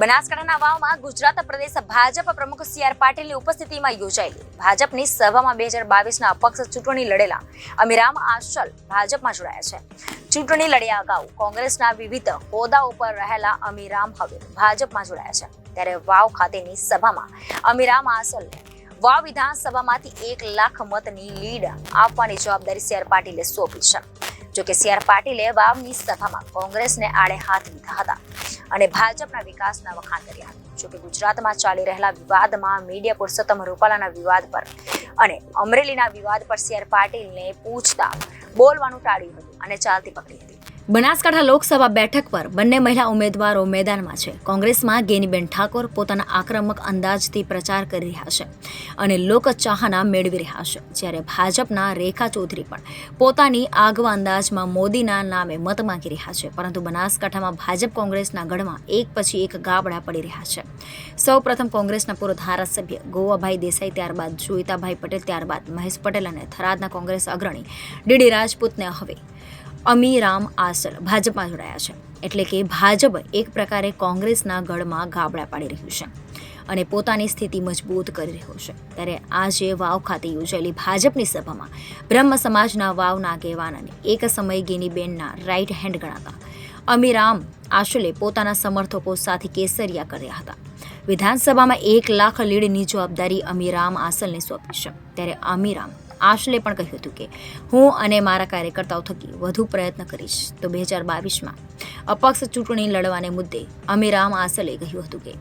બનાસકાંઠાના વાવમાં ગુજરાત પ્રદેશ ભાજપ પ્રમુખ C R પાટીલની ઉપસ્થિતિમાં યોજાયેલી. ભાજપની સભામાં બે હજાર બાવીસના અપક્ષ ચૂંટણી લડેલા અમીરામ આશલ ભાજપમાં જોડાયા છે. ચૂંટણી લડ્યા અગાઉ કોંગ્રેસના વિવિધ હોદ્દા ઉપર રહેલા અમીરામ હવે ભાજપમાં જોડાયા છે. ત્યારે વાવ ખાતેની સભામાં અમીરામ આસલને વાવ વિધાનસભામાંથી એક લાખ મતની લીડ આપવાની જવાબદારી સી આર પાટીલે સોંપી છે. જોકે સી આર પાટીલે વાવની સભામાં કોંગ્રેસને આડે હાથ લીધા હતા અને ભાજપના વિકાસના વખાણ કર્યા હતા. જોકે ગુજરાતમાં ચાલી રહેલા વિવાદમાં મીડિયા પુરુષોત્તમ રૂપાલાના વિવાદ પર અને અમરેલીના વિવાદ પર સી આર પાટીલને પૂછતા બોલવાનું ટાળ્યું હતું અને ચાલતી પકડી હતી. બનાસકાંઠા લોકસભા બેઠક પર બંને મહિલા ઉમેદવારો મેદાનમાં છે. કોંગ્રેસમાં ગેનીબેન ઠાકોર પોતાના આક્રમક અંદાજથી પ્રચાર કરી રહ્યા છે અને લોકચાહના મેળવી રહ્યા છે. જ્યારે ભાજપના રેખા ચૌધરી પણ પોતાની આગવા અંદાજમાં મોદીના નામે મત માંગી રહ્યા છે. પરંતુ બનાસકાંઠામાં ભાજપ કોંગ્રેસના ગઢમાં એક પછી એક ગાબડા પડી રહ્યા છે. સૌ પ્રથમ કોંગ્રેસના પૂર્વ ધારાસભ્ય ગોવાભાઈ દેસાઈ, ત્યારબાદ જોઈતાભાઈ પટેલ, ત્યારબાદ મહેશ પટેલ અને થરાદના કોંગ્રેસ અગ્રણી ડીડી રાજપૂતને હવે અમીરામ આસલ ભાજપમાં જોડાયા છે. એટલે કે ભાજપ એક પ્રકારે કોંગ્રેસના ગઢમાં ગાબડા પાડી રહ્યું છે અને પોતાની સ્થિતિ મજબૂત કરી રહ્યું છે. ત્યારે આજે વાવ ખાતે યોજાયેલી ભાજપની સભામાં બ્રહ્મ સમાજના વાવના આગેવાન અને એક સમય ગેનીબેનના રાઇટ હેન્ડ ગણાતા અમીરામ આશુલે પોતાના સમર્થકો સાથે કેસરિયા કર્યા હતા. વિધાનસભામાં એક લાખ લીડની જવાબદારી અમીરામ આસલને સોંપી છે. ત્યારે અમીરામ આશલે પણ કહ્યું હતું કે, હું અને મારા કાર્યકર્તાઓ થકી વધુ પ્રયત્ન કરીશ. તો બે હજાર બાવીસમાં અપક્ષ ચૂંટણી લડવાને મુદ્દે અમીરામ આસલે કહ્યું હતું કે,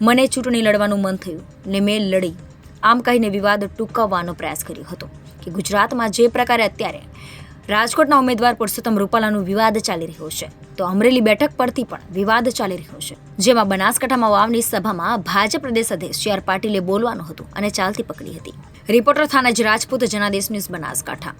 મને ચૂંટણી લડવાનું મન થયું ને મેં લડી. આમ કહીને વિવાદ ટૂંકાવવાનો પ્રયાસ કર્યો હતો કે ગુજરાતમાં જે પ્રકારે અત્યારે રાજકોટના ઉમેદવાર પુરુષોત્તમ રૂપાલાનો વિવાદ ચાલી રહ્યો છે. તો અમરેલી બેઠક પરથી પણ વિવાદ ચાલી રહ્યો છે. જેમાં બનાસકાંઠામાં વાવની સભામાં ભાજપ પ્રદેશ અધ્યક્ષ સી આર પાટીલે બોલવાનું હતું અને ચાલતી પકડી હતી. Reporter Thanaji Rajput Janadesh news Banaskantha.